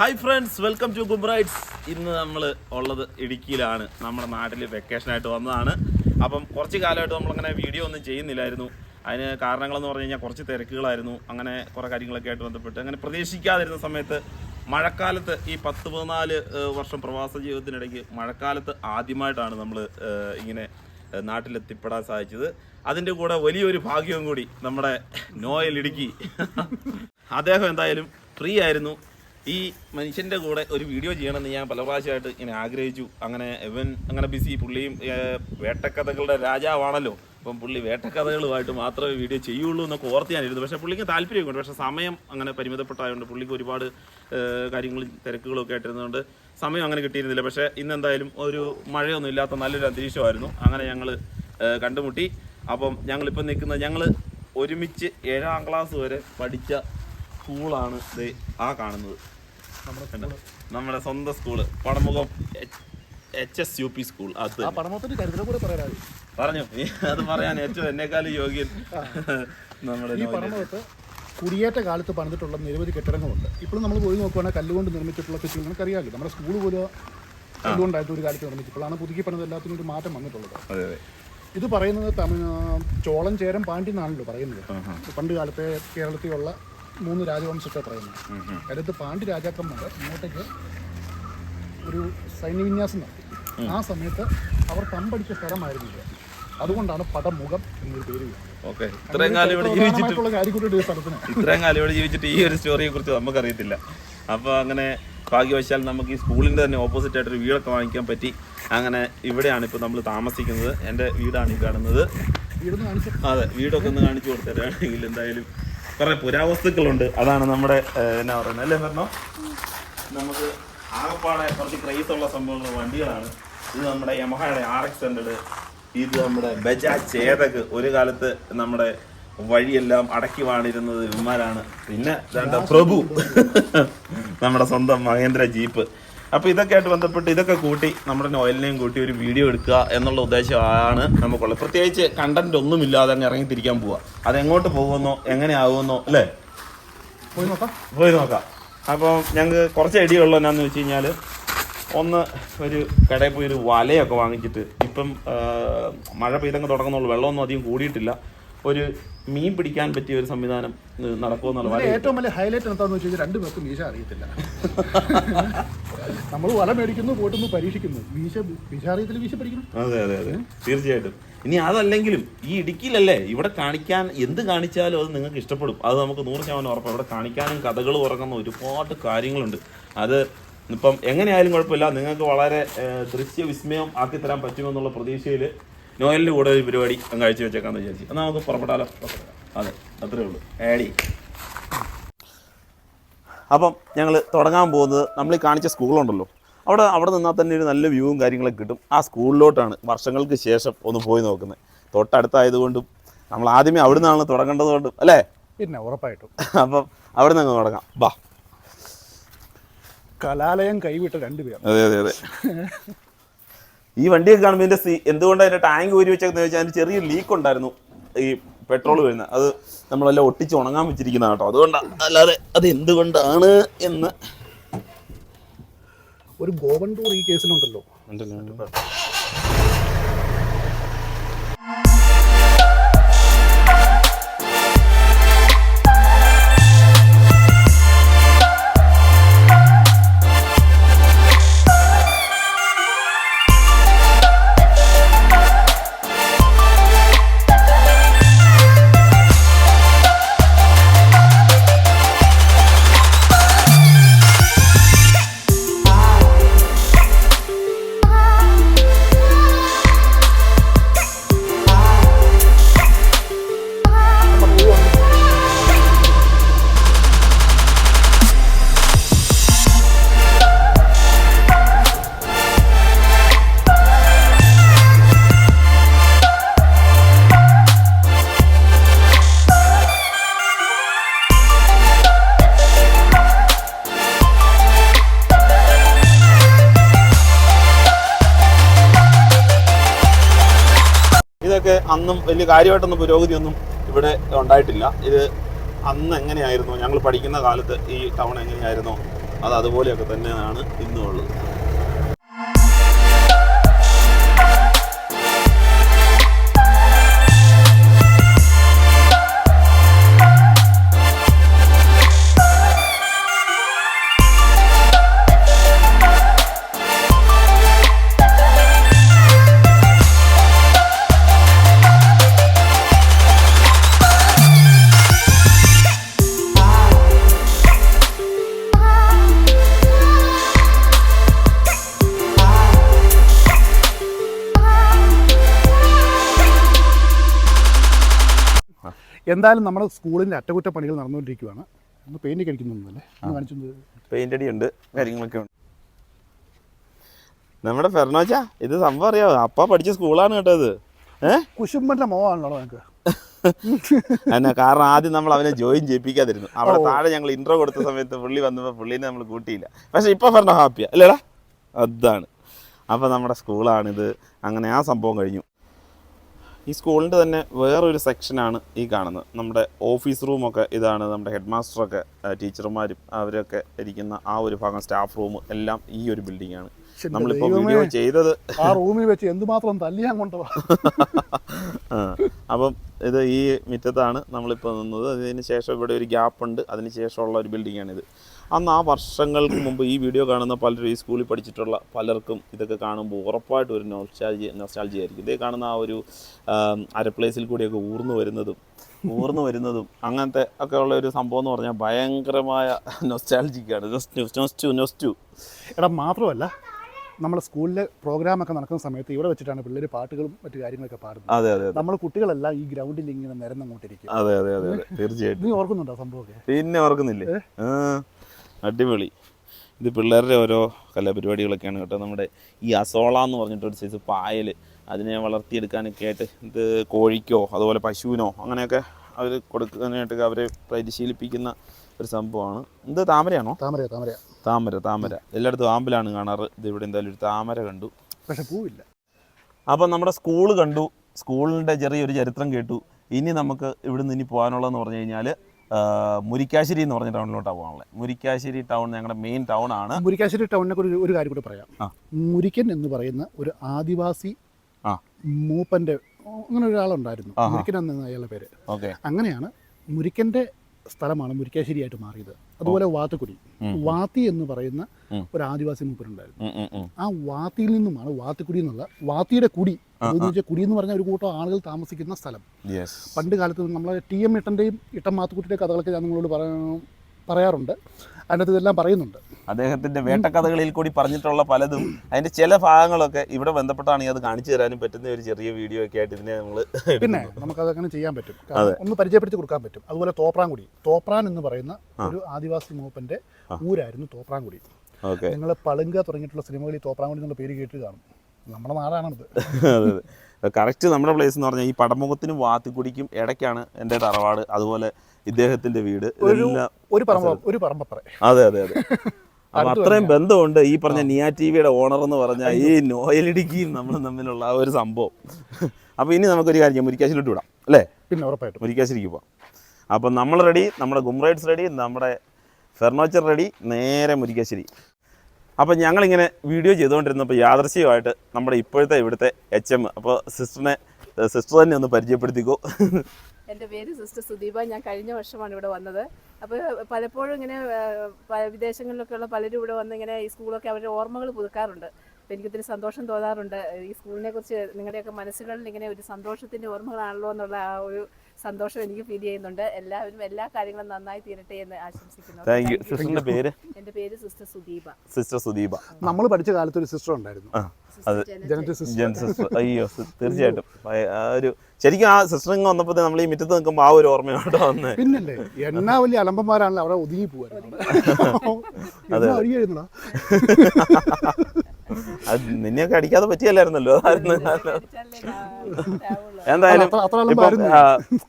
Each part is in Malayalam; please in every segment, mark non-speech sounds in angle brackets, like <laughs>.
ഹായ് ഫ്രണ്ട്സ് വെൽക്കം ടു ഗുംബ്രൈറ്റ്സ് ഇന്ന് നമ്മൾ ഉള്ളത് ഇടുക്കിയിലാണ്. നമ്മുടെ നാട്ടിൽ വെക്കേഷനായിട്ട് വന്നതാണ്. അപ്പം കുറച്ച് കാലമായിട്ട് നമ്മളങ്ങനെ വീഡിയോ ഒന്നും ചെയ്യുന്നില്ലായിരുന്നു. അതിന് കാരണങ്ങളെന്ന് പറഞ്ഞു കഴിഞ്ഞാൽ കുറച്ച് തിരക്കുകളായിരുന്നു. അങ്ങനെ കുറേ കാര്യങ്ങളൊക്കെ ആയിട്ട് ബന്ധപ്പെട്ട്. അങ്ങനെ പ്രതീക്ഷിക്കാതിരുന്ന സമയത്ത് മഴക്കാലത്ത് ഈ പത്ത് പതിനാല് വർഷം പ്രവാസ ജീവിതത്തിനിടയ്ക്ക് മഴക്കാലത്ത് ആദ്യമായിട്ടാണ് നമ്മൾ ഇങ്ങനെ നാട്ടിലെത്തിപ്പെടാൻ സാധിച്ചത്. അതിന്റെ കൂടെ വലിയൊരു ഭാഗ്യവും കൂടി നമ്മുടെ നോയൽ ഇടുക്കി. അദ്ദേഹം എന്തായാലും ഫ്രീ ആയിരുന്നു. ഈ മനുഷ്യന്റെ കൂടെ ഒരു വീഡിയോ ചെയ്യണമെന്ന് ഞാൻ പല പ്രാവശ്യമായിട്ട് ഇങ്ങനെ ആഗ്രഹിച്ചു. അങ്ങനെ എവൻ അങ്ങനെ ബിസി പുള്ളിയും വേട്ടക്കഥകളുടെ രാജാവാണല്ലോ. അപ്പം പുള്ളി വേട്ടക്കഥകളുമായിട്ട് മാത്രമേ വീഡിയോ ചെയ്യുള്ളൂ എന്നൊക്കെ ഓർത്ത് ഞാനിരുന്നു പക്ഷേ പുള്ളിക്ക് താല്പര്യമൊക്കെ പക്ഷേ സമയം അങ്ങനെ പരിമിതപ്പെട്ടായതുകൊണ്ട് പുള്ളിക്ക് ഒരുപാട് കാര്യങ്ങളും തിരക്കുകളും ഒക്കെ ആയിട്ടിരുന്നതുകൊണ്ട് സമയം അങ്ങനെ കിട്ടിയിരുന്നില്ല. പക്ഷേ ഇന്ന് എന്തായാലും ഒരു മഴയൊന്നും ഇല്ലാത്ത നല്ലൊരു അന്തരീക്ഷമായിരുന്നു. അങ്ങനെ ഞങ്ങൾ കണ്ടുമുട്ടി. അപ്പം ഞങ്ങളിപ്പോൾ നിൽക്കുന്നത് ഞങ്ങൾ ഒരുമിച്ച് ഏഴാം ക്ലാസ് വരെ പഠിച്ച സ്കൂളാണ് ആ കാണുന്നത്? നമ്മുടെ സ്വന്തം school Padamukham H S U P school അത് പറഞ്ഞു. അത് പറയാൻ ഏറ്റവും എന്നെക്കാളും യോഗ്യൻ നമ്മുടെ കുടിയേറ്റ കാലത്ത് പണിതിട്ടുള്ള നിരവധി കെട്ടിടങ്ങളുണ്ട്. ഇപ്പോഴും നമ്മൾ പോയി നോക്കുകയാണെങ്കിൽ കല്ലുകൊണ്ട് നിർമ്മിച്ചിട്ടുള്ള കെട്ടിടങ്ങൾ നമുക്ക് അറിയാമല്ലോ നമ്മുടെ സ്കൂൾ പോലും കല്ലുകൊണ്ടായിട്ട് ഒരു കാലത്ത് നിർമ്മിച്ചപ്പോഴാണ് പുതുക്കി പണിത് എല്ലാത്തിനും ഒരു മാറ്റം വന്നിട്ടുള്ളത്. ഇത് പറയുന്നത് തമിഴ് ചോളം ചേരം പാണ്ടി എന്നാണല്ലോ പറയുന്നത്. പണ്ട് കാലത്തെ കേരളത്തിലുള്ള മൂന്ന് രാജവംശത്തെ പറയുന്നത് അടുത്ത് പാണ്ഡ്യ രാജാക്കന്മാർ ഇങ്ങോട്ടേക്ക് ഒരു സൈന്യവിന്യാസം നടത്തി. ആ സമയത്ത് അവർ തമ്പടിച്ച സ്ഥലമായിരുന്നു ഇത് അതുകൊണ്ടാണ് പടമുഖം എന്നൊരു പേര്. ഓക്കെ. ഇത്രയും കാലം ഇവിടെ ജീവിച്ചിട്ട് ഇത്രയും കാലം ഇവിടെ ജീവിച്ചിട്ട് ഈ ഒരു സ്റ്റോറിയെ കുറിച്ച് നമുക്കറിയത്തില്ല. അപ്പോൾ അങ്ങനെ ഭാഗ്യവശാൽ നമുക്ക് ഈ സ്കൂളിന്റെ തന്നെ ഓപ്പോസിറ്റ് ആയിട്ട് ഒരു വീടൊക്കെ വാങ്ങിക്കാൻ പറ്റി. അങ്ങനെ ഇവിടെയാണ് ഇപ്പോൾ നമ്മൾ താമസിക്കുന്നത്. എന്റെ വീടാണ് ഈ കാണുന്നത്. അതെ വീടൊക്കെ ഒന്ന് കാണിച്ചു കൊടുത്തരാണെങ്കിൽ എന്തായാലും കുറേ പുരാവസ്തുക്കളുണ്ട്. അതാണ് നമ്മുടെ എന്നാ പറയുന്നത്? അല്ലേ പറഞ്ഞോ നമുക്ക് ആകപ്പാടെ കുറച്ച് ക്രൈസ് ഉള്ള സംഭവങ്ങൾ വണ്ടികളാണ്. ഇത് നമ്മുടെ യമഹയുടെ ആർ എക്സ് ഹൺഡ്രഡ് ഇത് നമ്മുടെ ബജാജ് ചേതക്. ഒരു കാലത്ത് നമ്മുടെ വഴിയെല്ലാം അടക്കി വാണിരുന്നത് ഇവന്മാരാണ്. പിന്നെ പ്രഭു. നമ്മുടെ സ്വന്തം മഹേന്ദ്ര ജീപ്പ്. അപ്പൊ ഇതൊക്കെ ആയിട്ട് ബന്ധപ്പെട്ട് ഇതൊക്കെ കൂട്ടി നമ്മുടെ നോയലിനെയും കൂട്ടി ഒരു വീഡിയോ എടുക്കുക എന്നുള്ള ഉദ്ദേശമാണ് നമുക്കുള്ളത്. പ്രത്യേകിച്ച് കണ്ടന്റ് ഒന്നും ഇല്ലാതെ അങ്ങ് ഇറങ്ങിത്തിരിക്കാൻ അത് എങ്ങോട്ട് പോകുമെന്നോ എങ്ങനെ ആകുമെന്നോ അല്ലേ? പോയി നോക്കാം. പോയി നോക്കാം. അപ്പോൾ ഞങ്ങൾക്ക് കുറച്ച് ഐഡിയ എന്നാന്ന് വെച്ച് കഴിഞ്ഞാൽ ഒന്ന് ഒരു കടയിൽ പോയി ഒരു വലയൊക്കെ വാങ്ങിച്ചിട്ട് ഇപ്പം മഴ പെയ്തങ്ങ് തുടങ്ങുന്നുള്ളൂ. വെള്ളമൊന്നും അധികം കൂടിയിട്ടില്ല. ഒരു മീൻ പിടിക്കാൻ പറ്റിയ ഒരു സംവിധാനം നടക്കുമെന്നുള്ള ഏറ്റവും വലിയ ഹൈലൈറ്റ് എന്താണെന്ന് വെച്ച് കഴിഞ്ഞാൽ രണ്ടുപേർക്കും മീശ അറിയത്തില്ല. <laughs> നമ്മൾ വല മേടിക്കുന്നു പോയിട്ടൊന്ന് പരീക്ഷിക്കുന്നു. വീശ വീശ അറിയത്തില്ല വീശ പഠിക്കണം അതെ അതെ അതെ. തീർച്ചയായിട്ടും. ഇനി അതല്ലെങ്കിലും ഈ ഇടുക്കിയിലല്ലേ ഇവിടെ കാണിക്കാൻ എന്ത് കാണിച്ചാലും അത് നിങ്ങൾക്ക് ഇഷ്ടപ്പെടും. അത് നമുക്ക് നൂറ് ശതമാനം ഉറപ്പാണ്. ഇവിടെ കാണിക്കാനും കഥകൾ ഉറങ്ങുന്ന ഒരുപാട് കാര്യങ്ങളുണ്ട്. അത് ഇപ്പം എങ്ങനെയായാലും കുഴപ്പമില്ല. നിങ്ങൾക്ക് വളരെ ദൃശ്യ വിസ്മയം ആക്കി തരാൻ പറ്റുമെന്നുള്ള പ്രതീക്ഷയിൽ നോയലിന്റെ കൂടെ ഒരു പരിപാടി കാഴ്ചവെച്ചേക്കാന്ന് വിചാരിച്ചു. എന്നാൽ നമുക്ക് പുറപ്പെടാലോ അതെ അത്രേ ഉള്ളൂ. ഏടി അപ്പം ഞങ്ങൾ തുടങ്ങാൻ പോകുന്നത് നമ്മൾ ഈ കാണിച്ച സ്കൂളുണ്ടല്ലോ. അവിടെ അവിടെ നിന്നാൽ തന്നെ ഒരു നല്ല വ്യൂവും കാര്യങ്ങളൊക്കെ കിട്ടും. ആ സ്കൂളിലോട്ടാണ് വർഷങ്ങൾക്ക് ശേഷം ഒന്ന് പോയി നോക്കുന്നത്. തൊട്ടടുത്തായതുകൊണ്ടും നമ്മൾ ആദ്യമേ അവിടെ നിന്നാണ് തുടങ്ങേണ്ടതുകൊണ്ടും അല്ലേ? പിന്നെ ഉറപ്പായിട്ടും. അപ്പം അവിടെ നിന്ന് തുടങ്ങാം. ബാ കലാലയം കൈവിട്ട രണ്ടുപേർ അതെ അതെ അതെ. ഈ വണ്ടിയൊക്കെ കാണുമ്പോൾ സീ എന്തുകൊണ്ടാണ് അതിന്റെ ടാങ്ക് ഊരി വെച്ചാൽ ചോദിച്ചാൽ അതിന് ചെറിയ ലീക്ക് ഉണ്ടായിരുന്നു. ഈ പെട്രോൾ വരുന്നത്. അത് നമ്മളെല്ലാം ഒട്ടിച്ച് ഉണങ്ങാൻ വെച്ചിരിക്കുന്ന കേട്ടോ. അതുകൊണ്ടാണ് അല്ലാതെ അത് എന്തുകൊണ്ടാണ് എന്ന്. ഒരു ഗോവൻ ടൂർ ഈ കേസിലുണ്ടല്ലോ. ഇതൊക്കെ അന്നും വലിയ കാര്യമായിട്ടൊന്നും പുരോഗതിയൊന്നും ഇവിടെ ഉണ്ടായിട്ടില്ല. ഇത് അന്ന് എങ്ങനെയായിരുന്നു? ഞങ്ങൾ പഠിക്കുന്ന കാലത്ത് ഈ ടൗൺ എങ്ങനെയായിരുന്നു? അത് അതുപോലെയൊക്കെ തന്നെയാണ് ഇന്നും എന്തായാലും നമ്മുടെ സ്കൂളിന്റെ അറ്റകുറ്റപ്പണികൾ നടന്നുകൊണ്ടിരിക്കുകയാണ് ഒന്ന് പെയിന്റ് ഒന്ന് കാണിച്ചു പെയിന്റ് അടിയുണ്ട് കാര്യങ്ങളൊക്കെ ഉണ്ട്. നമ്മുടെ ഫെർണോച്ച ഇത് സംഭവം അറിയാവോ? അപ്പ പഠിച്ച സ്കൂളാണ് കേട്ടോ ഇത്. ഏഹ് കുശുമ്പന്റെ മോവാണല്ലോ നമുക്ക് എന്നാ <laughs> കാരണം ആദ്യം നമ്മൾ അവനെ ജോയിൻ ചെയ്യിപ്പിക്കാതിരുന്നു. അവിടെ താഴെ ഞങ്ങൾ ഇൻട്രോ കൊടുത്ത സമയത്ത് പുള്ളി വന്നപ്പോൾ പുള്ളീനെ നമ്മൾ കൂട്ടിയില്ല. പക്ഷെ ഇപ്പൊ ഫെർണോ ഹാപ്പിയാ. അല്ലേടാ? അതാണ്. അപ്പോൾ നമ്മുടെ സ്കൂളാണിത്. അങ്ങനെ ആ സംഭവം കഴിഞ്ഞു. ഈ സ്കൂളിന്റെ തന്നെ വേറൊരു സെക്ഷനാണ് ഈ കാണുന്നത്. നമ്മുടെ ഓഫീസ് റൂമൊക്കെ ഇതാണ് നമ്മുടെ ഹെഡ് മാസ്റ്ററൊക്കെ ടീച്ചർമാരും അവരൊക്കെ ഇരിക്കുന്ന ആ ഒരു ഭാഗം സ്റ്റാഫ് റൂം എല്ലാം ഈ ഒരു ബിൽഡിംഗ് ആണ് നമ്മളിപ്പോ നമ്മളിപ്പോൾ വീഡിയോ ചെയ്തത് ആ റൂമിൽ വെച്ച് എന്തുമാത്രം തല്ലിയാൻ ആ, അപ്പം ഇത് ഈ മിറ്റത്താണ് നമ്മളിപ്പോൾ നിന്നത്. അതിന് ശേഷം ഇവിടെ ഒരു ഗ്യാപ്പ് ഉണ്ട് അതിന് ശേഷമുള്ള ഒരു ബിൽഡിംഗ് ആണിത് അന്ന് ആ വർഷങ്ങൾക്ക് മുമ്പ് ഈ വീഡിയോ കാണുന്ന പലരും ഈ സ്കൂളിൽ പഠിച്ചിട്ടുള്ള പലർക്കും ഇതൊക്കെ കാണുമ്പോൾ ഉറപ്പായിട്ട് ഒരു നൊസ്റ്റാൾജി നൊസ്റ്റാൾജി ആയിരിക്കും. ഇതേ കാണുന്ന ആ ഒരു അരപ്ലേസിൽ കൂടിയൊക്കെ ഊർന്നു വരുന്നതും ഊർന്നു വരുന്നതും അങ്ങനത്തെ ഒക്കെ ഉള്ള ഒരു സംഭവം എന്ന് പറഞ്ഞാൽ ഭയങ്കരമായ നൊസ്റ്റാൾജിക്കാണ് നൊസ്റ്റു നൊസ്റ്റു നൊസ്റ്റു എടാ മാത്രമല്ല നമ്മുടെ സ്കൂളിലെ പ്രോഗ്രാമൊക്കെ നടക്കുന്ന സമയത്ത് ഇവിടെ വെച്ചിട്ടാണ് പിള്ളേർ പാട്ടുകളും മറ്റു കാര്യങ്ങളൊക്കെ പാടുന്നത്. അതെ അതെ നമ്മുടെ നമ്മൾ കുട്ടികളെല്ലാം ഈ ഗ്രൗണ്ടിൽ ഇങ്ങനെ നിരന്നങ്ങോട്ടിരിക്കും അതെ അതെ അതെ തീർച്ചയായിട്ടും. നീ ഓർക്കുന്നുണ്ടോ സംഭവമൊക്കെ? പിന്നെ ഓർക്കുന്നില്ലേ? അടിപൊളി. ഇത് പിള്ളേരുടെ ഓരോ കലാപരിപാടികളൊക്കെയാണ് കേട്ടോ. നമ്മുടെ ഈ അസോള എന്ന് പറഞ്ഞിട്ട് ഒരു സൈസ് പായൽ. അതിനെ വളർത്തിയെടുക്കാനൊക്കെ ആയിട്ട് ഇത് കോഴിക്കോ അതുപോലെ പശുവിനോ അങ്ങനെയൊക്കെ അവർ കൊടുക്കാനായിട്ട് അവരെ പരിശീലിപ്പിക്കുന്ന ഒരു സംഭവമാണ്. ഇത് താമരയാണോ? താമര താമര താമര താമര. എല്ലായിടത്തും ആമ്പലാണ് കാണാറ്. ഇത് ഇവിടെ എന്തായാലും ഒരു താമര കണ്ടു. പക്ഷെ പൂവില്ല. അപ്പം നമ്മുടെ സ്കൂൾ കണ്ടു. സ്കൂളിന്റെ ചെറിയൊരു ചരിത്രം കേട്ടു. ഇനി നമുക്ക് ഇവിടുന്ന് ഇനി പോകാനുള്ളതെന്ന് പറഞ്ഞു കഴിഞ്ഞാൽ മുരിക്കാശ്ശേരി എന്ന് പറഞ്ഞ ടൗണിലോട്ടാണ് പോകാനുള്ളത് മുരിക്കാശ്ശേരി ടൗൺ ഞങ്ങളുടെ മെയിൻ ടൗൺ ആണ്. മുരിക്കാശ്ശേരി ടൗണിനെ കുറിച്ച് ഒരു കാര്യം കൂടി പറയാം. മുരിക്കൻ എന്ന് പറയുന്ന ഒരു ആദിവാസി ആ. മൂപ്പന്റെ അങ്ങനെ ഒരാളുണ്ടായിരുന്നു. മുരിക്കൻ എന്ന അയാളുടെ പേര്. ഓക്കെ. അങ്ങനെയാണ് മുരിക്കന്റെ സ്ഥലമാണ് മുരിക്കാശ്ശേരിയായിട്ട് മാറിയത്. അതുപോലെ വാത്തുക്കുടി. വാത്തി എന്ന് പറയുന്ന ഒരു ആദിവാസി മൂപ്പരുണ്ടായിരുന്നു. ആ വാത്തിയിൽ നിന്നുമാണ് വാത്തുക്കുടി എന്നുള്ള വാത്തിയുടെ കുടി വെച്ചാൽ കുടി എന്ന് പറഞ്ഞ ഒരു കൂട്ടം ആളുകൾ താമസിക്കുന്ന സ്ഥലം. പണ്ട് കാലത്ത് നമ്മളെ ടി എം ഇട്ടന്റെയും ഇട്ടം മാത്തുക്കുട്ടിയുടെ കഥകളൊക്കെ ഞാൻ നിങ്ങളോട് പറയാ- പറയാറുണ്ട്. അതിനകത്ത് ഇതെല്ലാം പറയുന്നുണ്ട്. അദ്ദേഹത്തിന്റെ വേട്ടക്കഥകളിൽ കൂടി പറഞ്ഞിട്ടുള്ള പലതും അതിന്റെ ചില ഭാഗങ്ങളൊക്കെ ഇവിടെ ബന്ധപ്പെട്ടാണെങ്കിൽ അത് കാണിച്ചു തരാനും പറ്റുന്ന ഒരു ചെറിയ വീഡിയോ ഒക്കെ ആയിട്ട് ഇതിനെ നമ്മൾ പിന്നെ നമുക്കത് അങ്ങനെ ചെയ്യാൻ പറ്റും. ഒന്ന് പരിചയപ്പെടുത്തി കൊടുക്കാൻ പറ്റും. അതുപോലെ തോപ്രാൻകുടി തോപ്രാൻ എന്ന് പറയുന്ന ഒരു ആദിവാസി മൂപ്പന്റെ ഊരായിരുന്നു തോപ്രാൻകുടി ഓക്കെ. നിങ്ങൾ പളുങ്ക തുടങ്ങിയിട്ടുള്ള സിനിമകളിൽ തോപ്രാൻകുടി എന്നുള്ള പേര് കേട്ട് കാണും. നമ്മുടെ നാടാണത്. <laughs> കറക്റ്റ് നമ്മുടെ പ്ലേസ് എന്ന് പറഞ്ഞാൽ ഈ പടമുഖത്തിനും വാത്തിക്കുടിക്കും ഇടയ്ക്കാണ് എന്റെ തറവാട് അതുപോലെ ഇദ്ദേഹത്തിന്റെ വീട്. ഒരു പറമ്പ ഒരു പറമ്പപ്പറ. അതെ അതെ അതെ. <laughs> അപ്പൊ അത്രയും ബന്ധമുണ്ട് ഈ പറഞ്ഞ നിയ ടി വിയുടെ ഓണർ എന്ന് പറഞ്ഞാൽ ഈ നോയലിടിക്കും നമ്മൾ തമ്മിലുള്ള ആ ഒരു സംഭവം. അപ്പൊ ഇനി നമുക്കൊരു കാര്യം ചെയ്യാം. മുരിക്കാശ്ശേരി വിടാം അല്ലേ? പിന്നെ ഉറപ്പായിട്ടും. മുരിക്കാശ്ശേരിക്ക് പോവാം. അപ്പം നമ്മൾ റെഡി നമ്മുടെ ഗുംറൈഡ്സ് റെഡി നമ്മുടെ ഫെർണിച്ചർ റെഡി നേരെ മുരിക്കാശ്ശേരി. അപ്പം ഞങ്ങളിങ്ങനെ വീഡിയോ ചെയ്തുകൊണ്ടിരുന്നപ്പോൾ യാദർശികമായിട്ട് നമ്മുടെ ഇപ്പോഴത്തെ ഇവിടുത്തെ എച്ച് എം അപ്പോൾ സിസ്റ്ററിനെ സിസ്റ്റർ തന്നെ ഒന്ന് പരിചയപ്പെടുത്തിക്കോ. എന്റെ പേര് സിസ്റ്റർ സുദീപ. ഞാൻ കഴിഞ്ഞ വർഷമാണ് ഇവിടെ വന്നത്. അപ്പോൾ പലപ്പോഴും ഇങ്ങനെ വിദേശങ്ങളിലൊക്കെയുള്ള പലരും ഇവിടെ വന്ന് ഇങ്ങനെ ഈ സ്കൂളൊക്കെ അവരുടെ ഓർമ്മകൾ പുതുക്കാറുണ്ട്. അപ്പോൾ എനിക്കൊത്തിരി സന്തോഷം തോന്നാറുണ്ട്. ഈ സ്കൂളിനെ കുറിച്ച് നിങ്ങളുടെയൊക്കെ മനസ്സുകളിൽ ഇങ്ങനെ ഒരു സന്തോഷത്തിന്റെ ഓർമ്മകളാണല്ലോ എന്നുള്ള ആ ഒരു സന്തോഷം എനിക്ക് ഫീൽ ചെയ്യുന്നുണ്ട്. എല്ലാവരും എല്ലാ കാര്യങ്ങളും നന്നായി തീരട്ടെ എന്ന് ആശംസിക്കുന്നു. സിസ്റ്ററിന്റെ പേര്? എന്റെ പേര് സിസ്റ്റർ സുദീപ. സിസ്റ്റർ സുദീപ. നമ്മൾ പഠിച്ച കാലത്ത് ഒരു സിസ്റ്റർ ഉണ്ടായിരുന്നു. അത് അയ്യോ തീർച്ചയായിട്ടും. ആ ഒരു ശരിക്കും ആ സിസ്റ്റർ ഇങ്ങ് വന്നപ്പോൾ നമ്മൾ ഈ മുറ്റത്ത് നിൽക്കുമ്പോൾ ആ ഒരു ഓർമ്മയോട്ടോ വന്ന് പിന്നല്ലേ എന്നാ വലിയ അലമ്പന്മാരാണല്ലോ അവിടെ ഒതുങ്ങി പോവാ അടിയായിരുന്നടാ <laughs> അത് നിന്നെയൊക്കെ അടിക്കാതെ പറ്റിയല്ലായിരുന്നല്ലോ. അതായിരുന്നു എന്തായാലും ഇപ്പം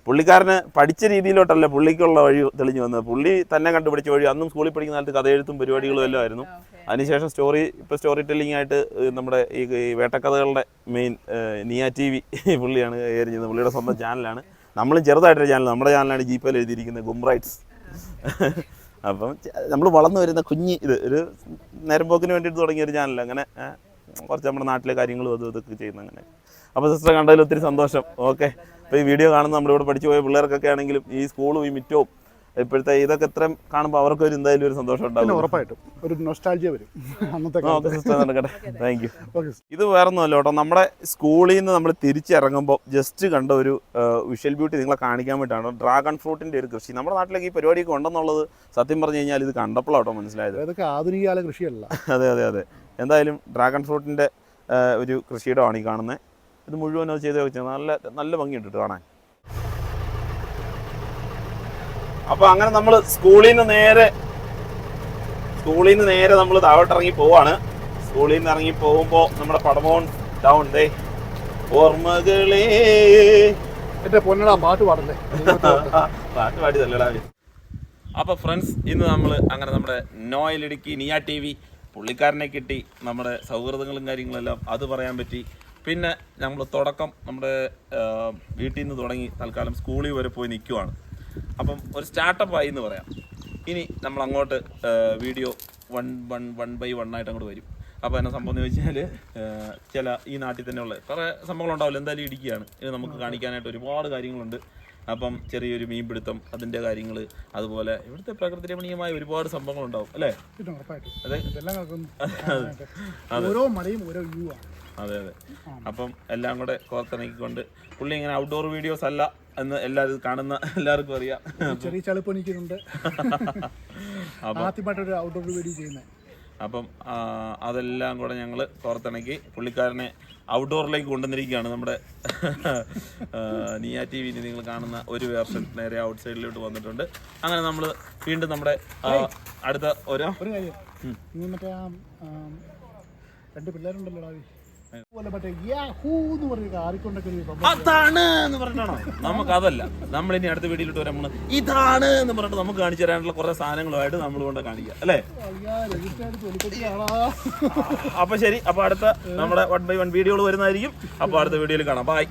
പുള്ളിക്കാരന് പഠിച്ച രീതിയിലോട്ടല്ല പുള്ളിക്കുള്ള വഴി തെളിഞ്ഞു വന്നത്. പുള്ളി തന്നെ കണ്ടുപിടിച്ച വഴി അന്നും സ്കൂളിൽ പഠിക്കുന്ന കാലത്ത് കഥയെഴുത്തും പരിപാടികളും എല്ലാം ആയിരുന്നു. അതിനുശേഷം സ്റ്റോറി ഇപ്പോൾ സ്റ്റോറി ടെല്ലിംഗ് ആയിട്ട് നമ്മുടെ ഈ ഈ വേട്ടക്കഥകളുടെ മെയിൻ നിയ ടി വി പുള്ളിയാണ് കൈകാര്യം ചെയ്യുന്നത് പുള്ളിയുടെ സ്വന്തം ചാനലാണ്. നമ്മളും ചെറുതായിട്ടൊരു ചാനൽ. നമ്മുടെ ചാനലാണ് ജീപ്പയിൽ എഴുതിയിരിക്കുന്നത് ഗുംറൈറ്റ്സ്. അപ്പം നമ്മൾ വളർന്നു വരുന്ന കുഞ്ഞ് ഇത് ഒരു നേരമ്പോക്കിന് വേണ്ടിയിട്ട് തുടങ്ങിയ ഒരു ചാനൽ അങ്ങനെ കുറച്ച് നമ്മുടെ നാട്ടിലെ കാര്യങ്ങളും അതും ഇതൊക്കെ ചെയ്യുന്ന അങ്ങനെ. അപ്പോൾ സിസ്റ്റർ കണ്ടതിൽ ഒത്തിരി സന്തോഷം. ഓക്കെ അപ്പോൾ ഈ വീഡിയോ കാണുന്ന നമ്മളിവിടെ പഠിച്ചു പോയ പിള്ളേർക്കൊക്കെ ആണെങ്കിലും ഈ സ്കൂളും ഈ മിറ്റവും ഇപ്പോഴത്തെ ഇതൊക്കെ ഇത്ര കാണുമ്പോൾ അവർക്ക് ഒരു എന്തായാലും ഒരു സന്തോഷം ഉണ്ടാവും ഉറപ്പായിട്ടും. ഒരു നൊസ്റ്റാൾജിയ വരും. അന്നത്തെ താങ്ക് യു ഇത് വേറൊന്നുമല്ല കേട്ടോ. നമ്മുടെ സ്കൂളിൽ നിന്ന് നമ്മൾ തിരിച്ചിറങ്ങുമ്പോൾ ജസ്റ്റ് കണ്ട ഒരു വിഷ്വൽ ബ്യൂട്ടി നിങ്ങളെ കാണിക്കാൻ വേണ്ടിയിട്ടാണ് ഡ്രാഗൺ ഫ്രൂട്ടിന്റെ ഒരു കൃഷി. നമ്മുടെ നാട്ടിലേക്ക് ഈ പരിപാടിയൊക്കെ ഉണ്ടെന്നുള്ളത് സത്യം പറഞ്ഞു കഴിഞ്ഞാൽ ഇത് കണ്ടപ്പോഴാട്ടോ മനസ്സിലായത്. അതൊക്കെ ആധുനിക കാല കൃഷിയല്ല. അതെ അതെ അതെ. എന്തായാലും ഡ്രാഗൺ ഫ്രൂട്ടിന്റെ ഒരു കൃഷിയിടമാണ് ഈ കാണുന്നത് ഇത് മുഴുവൻ അത് ചെയ്ത് വെച്ചാൽ നല്ല നല്ല ഭംഗിയുണ്ട് കാണാൻ. അപ്പോൾ അങ്ങനെ നമ്മൾ സ്കൂളിൽ നിന്ന് നേരെ സ്കൂളിൽ നിന്ന് നേരെ നമ്മൾ താഴോട്ട് ഇറങ്ങി പോവാണ്. സ്കൂളിൽ നിന്ന് ഇറങ്ങി പോകുമ്പോൾ നമ്മുടെ പടമോൺ ടൗൺ ദേ ഓർമ്മകളേ. എന്റെ പൊന്നടാ പാട്ട് പാടല്ലേ? <laughs> പാട്ട് പാടി തല്ലടാ അപ്പോൾ ഫ്രണ്ട്സ് ഇന്ന് നമ്മൾ അങ്ങനെ നമ്മുടെ നോയൽ ഇടുക്കി നിയ ടി വി പുള്ളിക്കാരനെ കിട്ടി നമ്മുടെ സൗഹൃദങ്ങളും കാര്യങ്ങളെല്ലാം അത് പറയാൻ പറ്റി. പിന്നെ നമ്മൾ തുടക്കം നമ്മുടെ വീട്ടിൽ നിന്ന് തുടങ്ങി തൽക്കാലം സ്കൂളിൽ വരെ പോയി നിൽക്കുവാണ് അപ്പം ഒരു സ്റ്റാർട്ടപ്പ് ആയി എന്ന് പറയാം. ഇനി നമ്മൾ അങ്ങോട്ട് video one one one by one ആയിട്ട് അങ്ങോട്ട് വരും. അപ്പോൾ എന്നാ സംഭവം എന്ന് വെച്ചാൽ ചില ഈ നാട്ടിൽ തന്നെയുള്ള കുറേ സംഭവങ്ങൾ ഉണ്ടാവില്ല. എന്തായാലും ഇടിക്കുകയാണ്. ഇത് നമുക്ക് കാണിക്കാനായിട്ട് ഒരുപാട് കാര്യങ്ങളുണ്ട്. അപ്പം ചെറിയൊരു മീൻപിടുത്തം അതിന്റെ കാര്യങ്ങൾ അതുപോലെ ഇവിടുത്തെ പ്രകൃതി രമണീയമായ ഒരുപാട് സംഭവങ്ങളുണ്ടാവും അല്ലേ? അതെ. ഓരോ മലയും ഓരോ വ്യൂ ആണ്. അതെ അതെ. അപ്പം എല്ലാം കൂടെ കോർത്തിണക്കിക്കൊണ്ട് പുള്ളി ഇങ്ങനെ ഔട്ട്ഡോർ വീഡിയോസ് അല്ല എന്ന് എല്ലാരും കാണുന്ന എല്ലാവർക്കും അറിയാം. ചെറിയ ചളുപ്പ് ആദ്യമായിട്ടൊരു ഔട്ട്ഡോർ വീഡിയോ ചെയ്യുന്നത് അപ്പം അതെല്ലാം കൂടെ ഞങ്ങൾ കോർത്തിണക്കി പുള്ളിക്കാരനെ ഔട്ട്ഡോറിലേക്ക് കൊണ്ടുവന്നിരിക്കുകയാണ്. നമ്മുടെ നിയാ ടി വിയിൽ നിങ്ങൾ കാണുന്ന ഒരു വേർഷൻ നേരെ ഔട്ട് സൈഡിലോട്ട് വന്നിട്ടുണ്ട്. അങ്ങനെ നമ്മൾ വീണ്ടും നമ്മുടെ അടുത്ത ഓരോ ഒരു കാര്യം. മറ്റേ രണ്ട് പിള്ളേരുണ്ടല്ലോ അതാണ് എന്ന് പറഞ്ഞിട്ടാണോ? നമുക്ക് അതല്ല നമ്മൾ ഇനി അടുത്ത വീട്ടിലോട്ട് വരാൻ നമ്മൾ ഇതാണ് എന്ന് പറഞ്ഞിട്ട് നമുക്ക് കാണിച്ചു തരാനുള്ള കുറെ സാധനങ്ങളുമായിട്ട് നമ്മൾ കൊണ്ട് കാണിക്കാം. അല്ലേ? അപ്പൊ ശരി. അപ്പൊ അടുത്ത നമ്മുടെ വൺ ബൈ വൺ വീഡിയോകൾ വരുന്നതായിരിക്കും. അപ്പൊ അടുത്ത വീഡിയോയിൽ കാണാം. ബൈ